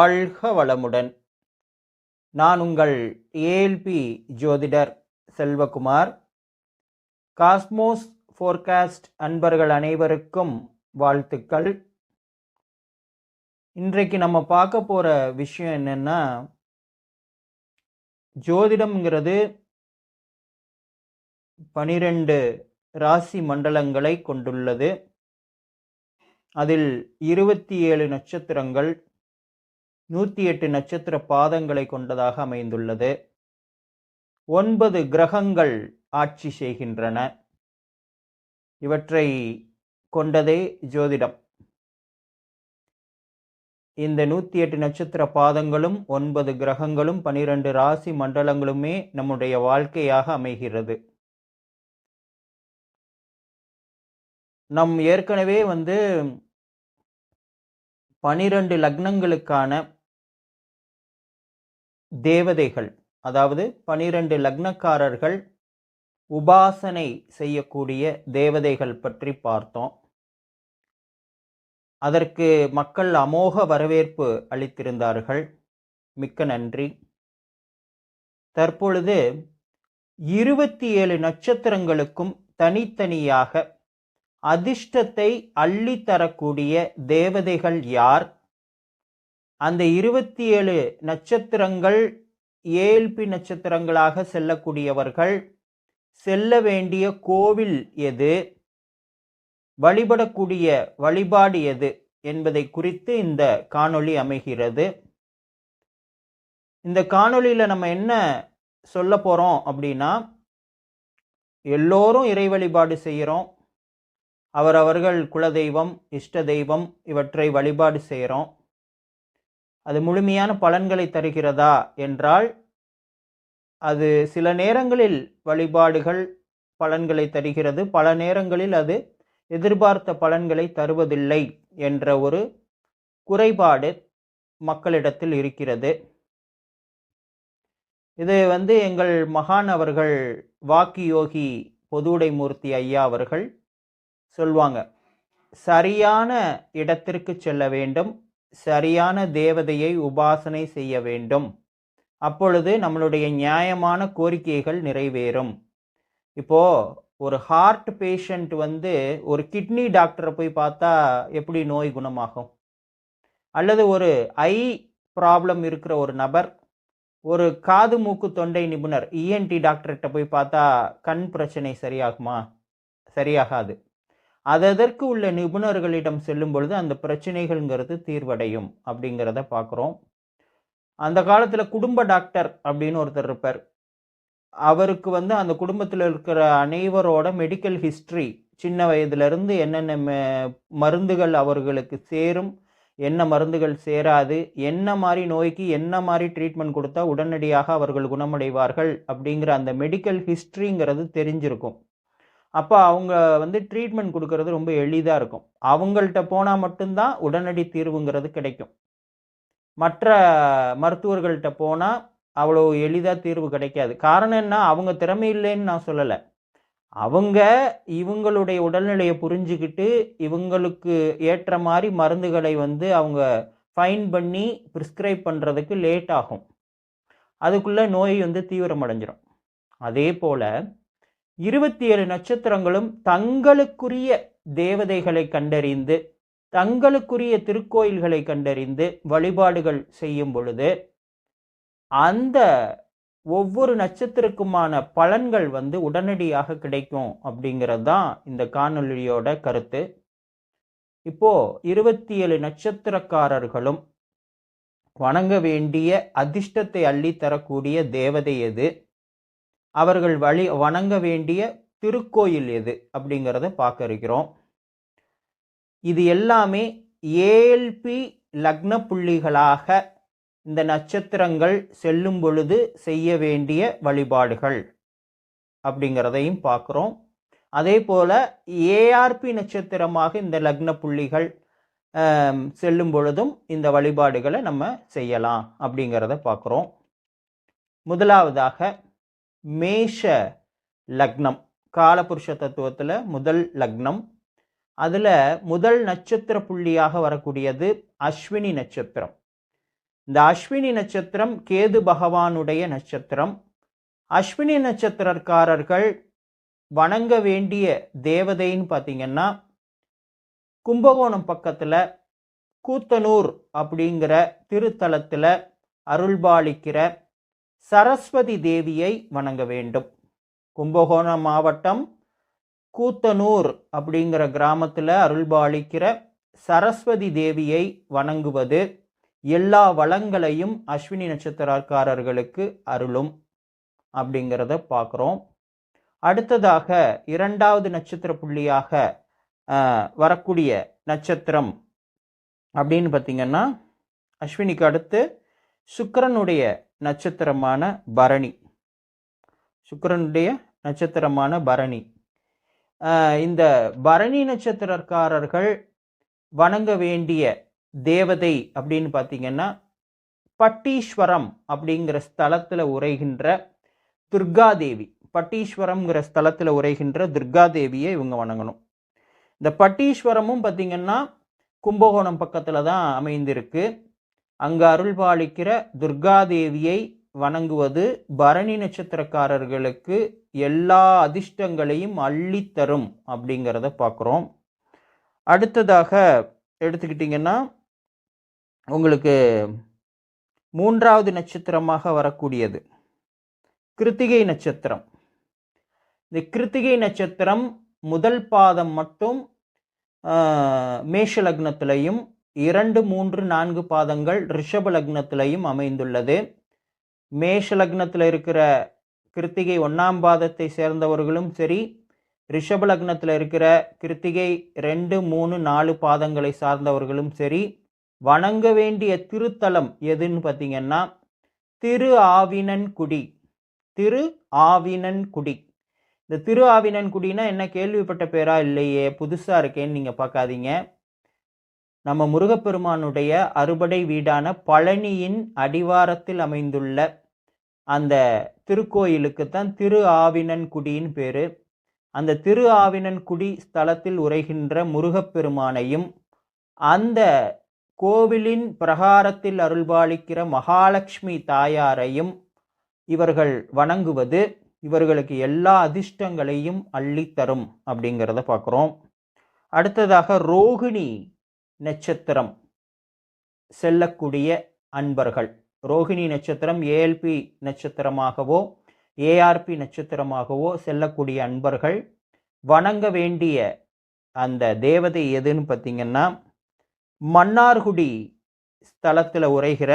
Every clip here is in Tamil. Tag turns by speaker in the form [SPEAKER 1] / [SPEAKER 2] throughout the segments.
[SPEAKER 1] வாழ்க வளமுடன். நான் உங்கள் ஏஎல்பி ஜோதிடர் செல்வகுமார். காஸ்மோஸ் ஃபோர்காஸ்ட் அன்பர்கள் அனைவருக்கும் வாழ்த்துக்கள். இன்றைக்கு நம்ம பார்க்க போகிற விஷயம் என்னென்னா ஜோதிடம்ங்கிறது பனிரெண்டு ராசி மண்டலங்களை கொண்டுள்ளது. அதில் இருபத்தி ஏழு நட்சத்திரங்கள் நூற்றி எட்டு நட்சத்திர பாதங்களை கொண்டதாக அமைந்துள்ளது. ஒன்பது கிரகங்கள் ஆட்சி செய்கின்றன. இவற்றை கொண்டதே ஜோதிடம். இந்த நூற்றி எட்டு நட்சத்திர பாதங்களும் ஒன்பது கிரகங்களும் பனிரெண்டு ராசி மண்டலங்களுமே நம்முடைய வாழ்க்கையாக அமைகிறது. நம் ஏற்கனவே வந்து பனிரெண்டு லக்னங்களுக்கான தேவதைகள் அதாவது பனிரெண்டு லக்னக்காரர்கள் உபாசனை செய்யக்கூடிய தேவதைகள் பற்றி பார்த்தோம். அதற்கு மக்கள் அமோக வரவேற்பு அளித்திருந்தார்கள். மிக்க நன்றி. தற்பொழுது இருபத்தி ஏழு நட்சத்திரங்களுக்கும் தனித்தனியாக அதிர்ஷ்டத்தை அள்ளித்தரக்கூடிய தேவதைகள் யார்? அந்த இருபத்தி ஏழு நட்சத்திரங்கள் ஏழ்பி நட்சத்திரங்களாக செல்லக்கூடியவர்கள் செல்ல வேண்டிய கோவில் எது வழிபடக்கூடிய வழிபாடு எது என்பதை குறித்து இந்த காணொளி அமைகிறது. இந்த காணொளியில் நம்ம என்ன சொல்ல போகிறோம் அப்படின்னா எல்லோரும் இறை வழிபாடு செய்கிறோம் அவரவர்கள் குலதெய்வம் இஷ்ட தெய்வம் இவற்றை வழிபாடு செய்கிறோம் அது முழுமையான பலன்களை தருகிறதா என்றால் அது சில நேரங்களில் வழிபாடுகள் பலன்களை தருகிறது பல நேரங்களில் அது எதிர்பார்த்த பலன்களை தருவதில்லை என்ற ஒரு குறைபாடு மக்களிடத்தில் இருக்கிறது. இது வந்து எங்கள் மகான் அவர்கள் வாக்கி யோகி பொதுவுடைமூர்த்தி ஐயா அவர்கள் சொல்வாங்க சரியான இடத்திற்கு செல்ல வேண்டும் சரியான தேவதையை உபாசனை செய்ய வேண்டும். அப்பொழுது நம்மளுடைய நியாயமான கோரிக்கைகள் நிறைவேறும். இப்போ ஒரு ஹார்ட் பேஷண்ட் வந்து ஒரு கிட்னி டாக்டரை போய் பார்த்தா எப்படி நோய் குணமாகும்? அல்லது ஒரு ஐ ப்ராப்ளம் இருக்கிற ஒரு நபர் ஒரு காது மூக்கு தொண்டை நிபுணர் இஎன்டி டாக்டர்கிட்ட போய் பார்த்தா கண் பிரச்சனை சரியாகுமா? சரியாகாது. அதற்கு உள்ள நிபுணர்களிடம் செல்லும் பொழுது அந்த பிரச்சனைகள்ங்கிறது தீர்வடையும் அப்படிங்கிறத பார்க்குறோம். அந்த காலத்தில் குடும்ப டாக்டர் அப்படின்னு ஒருத்தர் இருப்பார். அவருக்கு வந்து அந்த குடும்பத்தில் இருக்கிற அனைவரோட மெடிக்கல் ஹிஸ்ட்ரி சின்ன வயதுலேருந்து என்னென்ன மருந்துகள் அவர்களுக்கு சேரும் என்ன மருந்துகள் சேராது என்ன மாதிரி நோய்க்கு என்ன மாதிரி ட்ரீட்மெண்ட் கொடுத்தா உடனடியாக அவர்கள் குணமடைவார்கள் அப்படிங்கிற அந்த மெடிக்கல் ஹிஸ்ட்ரிங்கிறது தெரிஞ்சிருக்கும். அப்போ அவங்க வந்து ட்ரீட்மெண்ட் கொடுக்கறது ரொம்ப எளிதாக இருக்கும். அவங்கள்ட்ட போனால் மட்டும்தான் உடனடி தீர்வுங்கிறது கிடைக்கும். மற்ற மருத்துவர்கள்ட்ட போனால் அவ்வளோ எளிதாக தீர்வு கிடைக்காது. காரணம் என்ன? அவங்க திறமை இல்லைன்னு நான் சொல்லலை. அவங்க இவங்களுடைய உடல்நிலையை புரிஞ்சுக்கிட்டு இவங்களுக்கு ஏற்ற மாதிரி மருந்துகளை வந்து அவங்க ஃபைன் பண்ணி ப்ரிஸ்கிரைப் பண்ணுறதுக்கு லேட் ஆகும். அதுக்குள்ளே நோய் வந்து தீவிரமடைஞ்சிரும். அதே போல் இருபத்தி ஏழு நட்சத்திரங்களும் தங்களுக்குரிய தேவதைகளை கண்டறிந்து தங்களுக்குரிய திருக்கோயில்களை கண்டறிந்து வழிபாடுகள் செய்யும் பொழுது அந்த ஒவ்வொரு நட்சத்திரக்குமான பலன்கள் வந்து உடனடியாக கிடைக்கும் அப்படிங்கிறது தான் இந்த காணொலியோட கருத்து. இப்போ இருபத்தி ஏழு நட்சத்திரக்காரர்களும் வணங்க வேண்டிய அதிர்ஷ்டத்தை அள்ளித்தரக்கூடிய தேவதை எது? அவர்கள் வழி வணங்க வேண்டிய திருக்கோயில் எது அப்படிங்கிறத பார்க்க இருக்கிறோம். இது எல்லாமே ஏஎல்பி லக்ன புள்ளிகளாக இந்த நட்சத்திரங்கள் செல்லும் பொழுது செய்ய வேண்டிய வழிபாடுகள் அப்படிங்கிறதையும் பார்க்குறோம். அதே போல் ஏஆர்பி நட்சத்திரமாக இந்த லக்ன புள்ளிகள் செல்லும் பொழுதும் இந்த வழிபாடுகளை நம்ம செய்யலாம் அப்படிங்கிறத பார்க்குறோம். முதலாவதாக மேஷ லக்னம் காலபுருஷ தத்துவத்தில் முதல் லக்னம். அதில் முதல் நட்சத்திர புள்ளியாக வரக்கூடியது அஸ்வினி நட்சத்திரம். இந்த அஸ்வினி நட்சத்திரம் கேது பகவானுடைய நட்சத்திரம். அஸ்வினி நட்சத்திரக்காரர்கள் வணங்க வேண்டிய தேவதைன்னு பார்த்தீங்கன்னா கும்பகோணம் பக்கத்தில் கூத்தனூர் அப்படிங்கிற திருத்தலத்தில் அருள்பாலிக்கிற சரஸ்வதி தேவியை வணங்க வேண்டும். கும்பகோணம் மாவட்டம் கூத்தனூர் அப்படிங்கிற கிராமத்தில் அருள்பாலிக்கிற சரஸ்வதி தேவியை வணங்குவது எல்லா வளங்களையும் அஸ்வினி நட்சத்திரக்காரர்களுக்கு அருளும் அப்படிங்கிறத பார்க்குறோம். அடுத்ததாக இரண்டாவது நட்சத்திர புள்ளியாக வரக்கூடிய நட்சத்திரம் அப்படின்னு பார்த்தீங்கன்னா அஸ்வினிக்கு அடுத்து சுக்கரனுடைய நட்சத்திரமான பரணி. சுக்கரனுடைய நட்சத்திரமான பரணி. இந்த பரணி நட்சத்திரக்காரர்கள் வணங்க வேண்டிய தேவதை அப்படின்னு பார்த்தீங்கன்னா பட்டீஸ்வரம் அப்படிங்கிற ஸ்தலத்தில் உரைகின்ற துர்காதேவி. பட்டீஸ்வரம்ங்கிற ஸ்தலத்தில் உரைகின்ற துர்காதேவியை இவங்க வணங்கணும். இந்த பட்டீஸ்வரமும் பார்த்தீங்கன்னா கும்பகோணம் பக்கத்தில் தான் அமைந்திருக்கு. அங்கே அருள்பாலிக்கிற துர்காதேவியை வணங்குவது பரணி நட்சத்திரக்காரர்களுக்கு எல்லா அதிர்ஷ்டங்களையும் அள்ளித்தரும் அப்படிங்கிறத பார்க்குறோம். அடுத்ததாக எடுத்துக்கிட்டிங்கன்னா உங்களுக்கு மூன்றாவது நட்சத்திரமாக வரக்கூடியது கிருத்திகை நட்சத்திரம். இந்த கிருத்திகை நட்சத்திரம் முதல் பாதம் மட்டும் மேஷ லக்னத்திலையும் இரண்டு மூன்று நான்கு பாதங்கள் ரிஷப லக்னத்திலையும் அமைந்துள்ளது. மேஷ லக்னத்தில் இருக்கிற கிருத்திகை ஒன்றாம் பாதத்தை சேர்ந்தவர்களும் சரி ரிஷப லக்னத்தில் இருக்கிற கிருத்திகை ரெண்டு மூணு நாலு பாதங்களை சார்ந்தவர்களும் சரி வணங்க வேண்டிய திருத்தலம் எதுன்னு பார்த்தீங்கன்னா திரு ஆவினன்குடி திரு ஆவினன்குடி இந்த திரு ஆவினன்குடினா என்ன கேள்விப்பட்ட பேரா இல்லையே புதுசாக இருக்கேன்னு நீங்கள் பார்க்காதீங்க நம்ம முருகப்பெருமானுடைய அறுபடை வீடான பழனியின் அடிவாரத்தில் அமைந்துள்ள அந்த திருக்கோயிலுக்கு தான் திரு ஆவினன்குடியின் பேர். அந்த திரு ஆவினன்குடி ஸ்தலத்தில் உரைகின்ற முருகப்பெருமானையும் அந்த கோவிலின் பிரகாரத்தில் அருள்பாலிக்கிற மகாலட்சுமி தாயாரையும் இவர்கள் வணங்குவது இவர்களுக்கு எல்லா அதிர்ஷ்டங்களையும் அள்ளித்தரும் அப்படிங்கிறத பார்க்குறோம். அடுத்ததாக ரோகிணி நட்சத்திரம் செல்லக்கூடிய அன்பர்கள். ரோகிணி நட்சத்திரம் ஏஎல்பி நட்சத்திரமாகவோ ஏஆர்பி நட்சத்திரமாகவோ செல்லக்கூடிய அன்பர்கள். வணங்க வேண்டிய அந்த தேவதை எதுன்னு பார்த்தீங்கன்னா மன்னார்குடி ஸ்தலத்தில் உரைகிற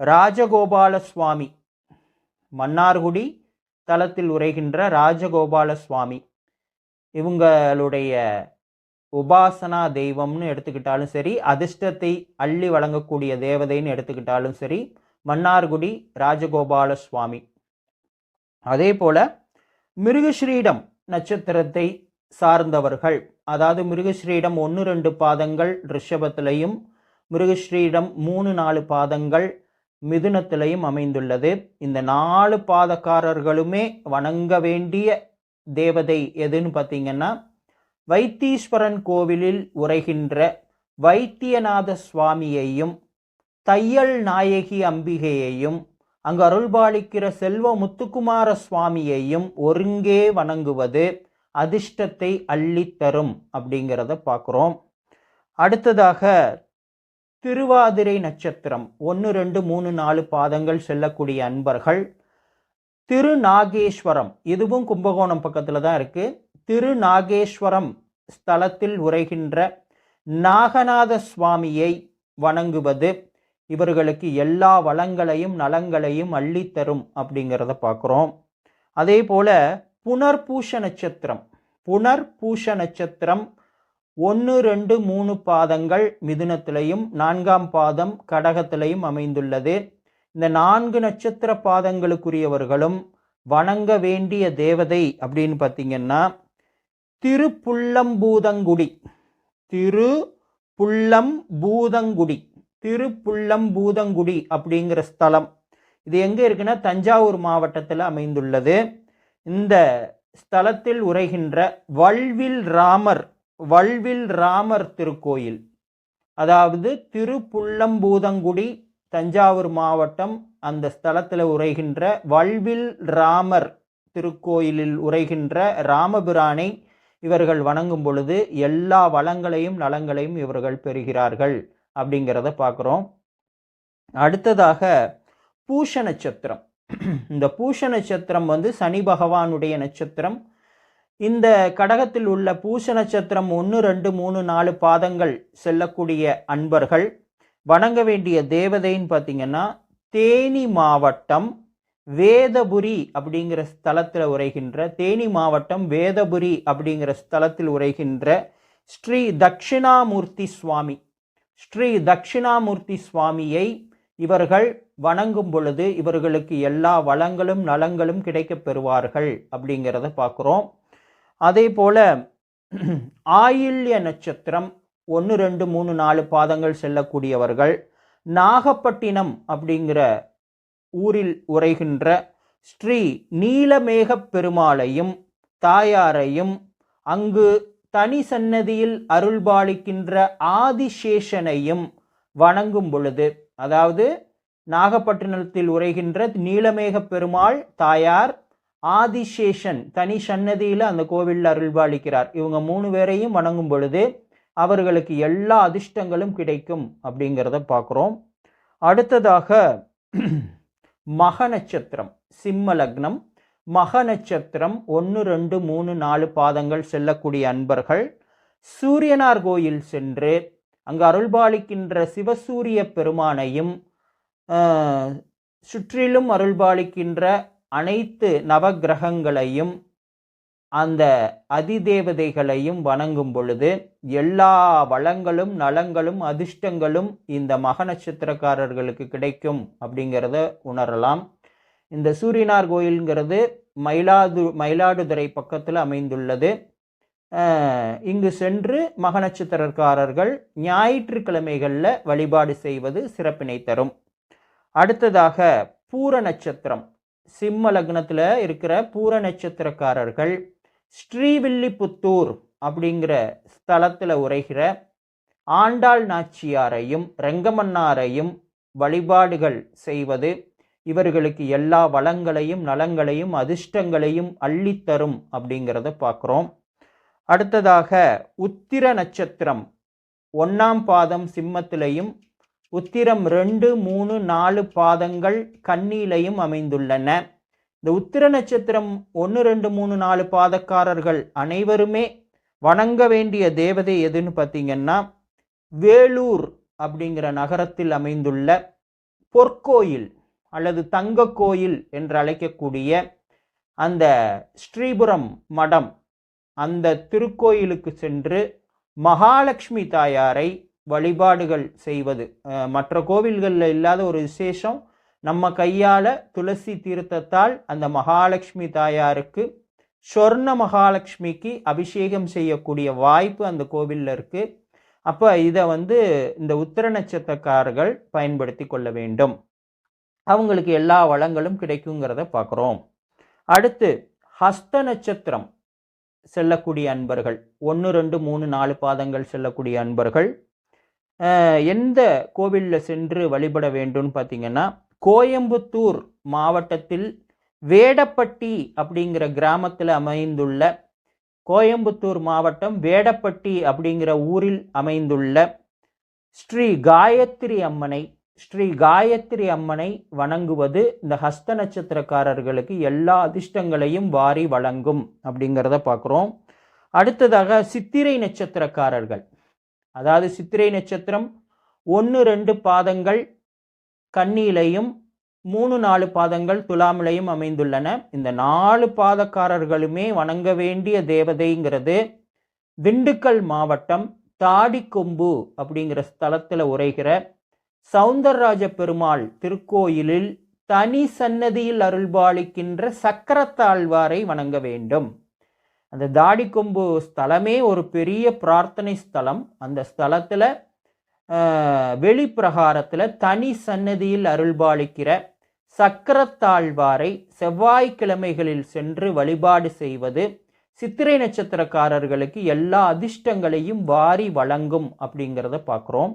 [SPEAKER 1] ராஜகோபால சுவாமி மன்னார்குடி தலத்தில் உரைகின்ற ராஜகோபால சுவாமி இவங்களுடைய உபாசனா தெய்வம்னு எடுத்துக்கிட்டாலும் சரி அதிர்ஷ்டத்தை அள்ளி வழங்கக்கூடிய தேவதைன்னு எடுத்துக்கிட்டாலும் சரி மன்னார்குடி ராஜகோபால சுவாமி அதே போல மிருகஸ்ரீடம் நட்சத்திரத்தை சார்ந்தவர்கள் அதாவது மிருகஸ்ரீடம் ஒன்று ரெண்டு பாதங்கள் ரிஷபத்திலையும் மிருகஸ்ரீடம் மூணு நாலு பாதங்கள் மிதுனத்திலையும் அமைந்துள்ளது. இந்த நாலு பாதக்காரர்களுமே வணங்க வேண்டிய தேவதை எதுன்னு பார்த்தீங்கன்னா வைத்தீஸ்வரன் கோவிலில் உரைகின்ற வைத்தியநாத சுவாமியையும் தையல் நாயகி அம்பிகையையும் அங்கு அருள்பாலிக்கிற செல்வ முத்துக்குமார சுவாமியையும் ஒருங்கே வணங்குவது அதிர்ஷ்டத்தை அள்ளித்தரும் அப்படிங்கிறத பார்க்குறோம். அடுத்ததாக திருவாதிரை நட்சத்திரம் ஒன்று ரெண்டு மூணு நாலு பாதங்கள் செல்லக்கூடிய அன்பர்கள். திருநாகேஸ்வரம் இதுவும் கும்பகோணம் பக்கத்தில் தான் இருக்குது திருநாகேஸ்வரம் ஸ்தலத்தில் உரைகின்ற நாகநாத சுவாமியை வணங்குவது இவர்களுக்கு எல்லா வளங்களையும் நலங்களையும் அள்ளித்தரும் அப்படிங்கிறத பார்க்குறோம். அதே போல புனர்பூஷ நட்சத்திரம் புனர்பூஷ நட்சத்திரம் ஒன்று ரெண்டு மூணு பாதங்கள் மிதுனத்திலையும் நான்காம் பாதம் கடகத்திலையும் அமைந்துள்ளது. இந்த நான்கு நட்சத்திர பாதங்களுக்குரியவர்களும் வணங்க வேண்டிய தேவதை அப்படின்னு பார்த்தீங்கன்னா திருப்புள்ளம்பூதங்குடி. திரு புள்ளம் பூதங்குடி திருப்புள்ளம்பூதங்குடி அப்படிங்கிற ஸ்தலம். இது எங்கே இருக்குன்னா தஞ்சாவூர் மாவட்டத்தில் அமைந்துள்ளது. இந்த ஸ்தலத்தில் உரைகின்ற வல்வில் ராமர் வல்வில் ராமர் திருக்கோயில். அதாவது திருப்புள்ளம்பூதங்குடி தஞ்சாவூர் மாவட்டம் அந்த ஸ்தலத்தில் உரைகின்ற வல்வில் ராமர் திருக்கோயிலில் உரைகின்ற ராமபிரானை இவர்கள் வணங்கும் பொழுது எல்லா வளங்களையும் நலங்களையும் இவர்கள் பெறுகிறார்கள் அப்படிங்கிறத பார்க்குறோம். அடுத்ததாக பூஷ நட்சத்திரம். இந்த பூஷ நட்சத்திரம் வந்து சனி பகவானுடைய நட்சத்திரம். இந்த கடகத்தில் உள்ள பூஷ நட்சத்திரம் ஒன்று ரெண்டு மூணு நாலு பாதங்கள் செல்லக்கூடிய அன்பர்கள். வணங்க வேண்டிய தேவதைன்னு பார்த்தீங்கன்னா தேனி மாவட்டம் வேதபுரி அப்படிங்கிற ஸ்தலத்தில் உரைகின்ற தேனி மாவட்டம் வேதபுரி அப்படிங்கிற ஸ்தலத்தில் உரைகின்ற ஸ்ரீ தட்சிணாமூர்த்தி சுவாமி. ஸ்ரீ தட்சிணாமூர்த்தி சுவாமியை இவர்கள் வணங்கும் பொழுது இவர்களுக்கு எல்லா வளங்களும் நலங்களும் கிடைக்கப் பெறுவார்கள் அப்படிங்கிறத பார்க்குறோம். அதே போல ஆயில்ய நட்சத்திரம் ஒன்று ரெண்டு மூணு நாலு பாதங்கள் செல்லக்கூடியவர்கள். நாகப்பட்டினம் அப்படிங்கிற ஊரில் உரைகின்ற ஸ்ரீ நீலமேகப் பெருமாளையும் தாயாரையும் அங்கு தனி சன்னதியில் அருள்பாலிக்கின்ற ஆதிசேஷனையும் வணங்கும் பொழுது அதாவது நாகப்பட்டினத்தில் உரைகின்ற நீலமேகப் பெருமாள் தாயார் ஆதிசேஷன் தனி சன்னதியில் அந்த கோவிலில் அருள்பாலிக்கிறார். இவங்க மூணு பேரையும் வணங்கும் பொழுது அவர்களுக்கு எல்லா அதிர்ஷ்டங்களும் கிடைக்கும் அப்படிங்கிறத பார்க்குறோம். அடுத்ததாக மக நட்சத்திரம் சிம்ம லக்னம். மக நட்சத்திரம் ஒன்று ரெண்டு மூணு நாலு பாதங்கள் செல்லக்கூடிய அன்பர்கள். சூரியனார் கோயில் சென்று அங்கு அருள்பாலிக்கின்ற சிவசூரிய பெருமானையும் சுற்றிலும் அருள்பாலிக்கின்ற அனைத்து நவகிரகங்களையும் அந்த அதிதேவதைகளையும் வணங்கும் பொழுது எல்லா வளங்களும் நலங்களும் அதிர்ஷ்டங்களும் இந்த மக நட்சத்திரக்காரர்களுக்கு கிடைக்கும் அப்படிங்கிறத உணரலாம். இந்த சூரியனார் கோயில்ங்கிறது மயிலாது மயிலாடுதுறை பக்கத்தில் அமைந்துள்ளது. இங்கு சென்று மக நட்சத்திரக்காரர்கள் ஞாயிற்றுக்கிழமைகளில் வழிபாடு செய்வது சிறப்பினை தரும். அடுத்ததாக பூர நட்சத்திரம். சிம்ம லக்னத்தில் இருக்கிற பூர நட்சத்திரக்காரர்கள் ஸ்ரீவில்லிபுத்தூர் அப்படிங்கிற ஸ்தலத்தில் உரைகிற ஆண்டாள் நாச்சியாரையும் ரெங்கமன்னாரையும் வழிபாடுகள் செய்வது இவர்களுக்கு எல்லா வளங்களையும் நலங்களையும் அதிர்ஷ்டங்களையும் அள்ளித்தரும் அப்படிங்கிறத பார்க்குறோம். அடுத்ததாக உத்திர நட்சத்திரம் ஒன்றாம் பாதம் சிம்மத்திலையும் உத்திரம் ரெண்டு மூணு நாலு பாதங்கள் கண்ணிலையும் அமைந்துள்ளன. இந்த உத்திர நட்சத்திரம் ஒன்று ரெண்டு மூணு நாலு பாதக்காரர்கள் அனைவருமே வணங்க வேண்டிய தேவதை எதுன்னு பார்த்தீங்கன்னா வேலூர் அப்படிங்கிற நகரத்தில் அமைந்துள்ள பொற்கோயில் அல்லது தங்க கோயில் என்று அழைக்கக்கூடிய அந்த ஸ்ரீபுரம் மடம் அந்த திருக்கோயிலுக்கு சென்று மகாலட்சுமி தாயாரை வழிபாடுகள் செய்வது. மற்ற கோவில்களில் இல்லாத ஒரு விசேஷம் நம்ம கையால் துளசி தீர்த்தத்தால் அந்த மகாலட்சுமி தாயாருக்கு சொர்ண மகாலட்சுமிக்கு அபிஷேகம் செய்யக்கூடிய வாய்ப்பு அந்த கோவிலில் இருக்குது அப்போ இதை வந்து இந்த உத்தர நட்சத்திரக்காரர்கள் பயன்படுத்தி கொள்ள வேண்டும். அவங்களுக்கு எல்லா வளங்களும் கிடைக்குங்கிறத பார்க்குறோம் அடுத்து ஹஸ்த நட்சத்திரம் செல்லக்கூடிய அன்பர்கள். ஒன்று ரெண்டு மூணு நாலு பாதங்கள் செல்லக்கூடிய அன்பர்கள். எந்த கோவிலில் சென்று வழிபட வேண்டும்னு பார்த்தீங்கன்னா கோயம்புத்தூர் மாவட்டத்தில் வேடப்பட்டி அப்படிங்கிற கிராமத்தில் அமைந்துள்ள கோயம்புத்தூர் மாவட்டம் வேடப்பட்டி அப்படிங்கிற ஊரில் அமைந்துள்ள ஸ்ரீ காயத்ரி அம்மனை ஸ்ரீ காயத்ரி அம்மனை வணங்குவது இந்த ஹஸ்த நட்சத்திரக்காரர்களுக்கு எல்லா அதிர்ஷ்டங்களையும் வாரி வழங்கும் அப்படிங்கிறத பார்க்குறோம். அடுத்ததாக சித்திரை நட்சத்திரக்காரர்கள். அதாவது சித்திரை நட்சத்திரம் ஒன்று ரெண்டு பாதங்கள் கண்ணியிலையும் மூணு நாலு பாதங்கள் துலாமிலையும் அமைந்துள்ளன. இந்த நாலு பாதக்காரர்களுமே வணங்க வேண்டிய தேவதைங்கிறது திண்டுக்கல் மாவட்டம் தாடிக்கொம்பு அப்படிங்கிற ஸ்தலத்தில் உரைகிற சவுந்தரராஜ பெருமாள் திருக்கோயிலில் தனி சன்னதியில் அருள்பாலிக்கின்ற சக்கரத்தாழ்வாரை வணங்க வேண்டும். அந்த தாடிக்கொம்பு ஸ்தலமே ஒரு பெரிய பிரார்த்தனை ஸ்தலம். அந்த ஸ்தலத்தில் வெளிப்பிரகாரத்தில் தனி சன்னதியில் அருள்பாலிக்கிற சக்கரத்தாழ்வாரை செவ்வாய்க்கிழமைகளில் சென்று வழிபாடு செய்வது சித்திரை நட்சத்திரக்காரர்களுக்கு எல்லா அதிர்ஷ்டங்களையும் வாரி வழங்கும் அப்படிங்கிறத பார்க்குறோம்.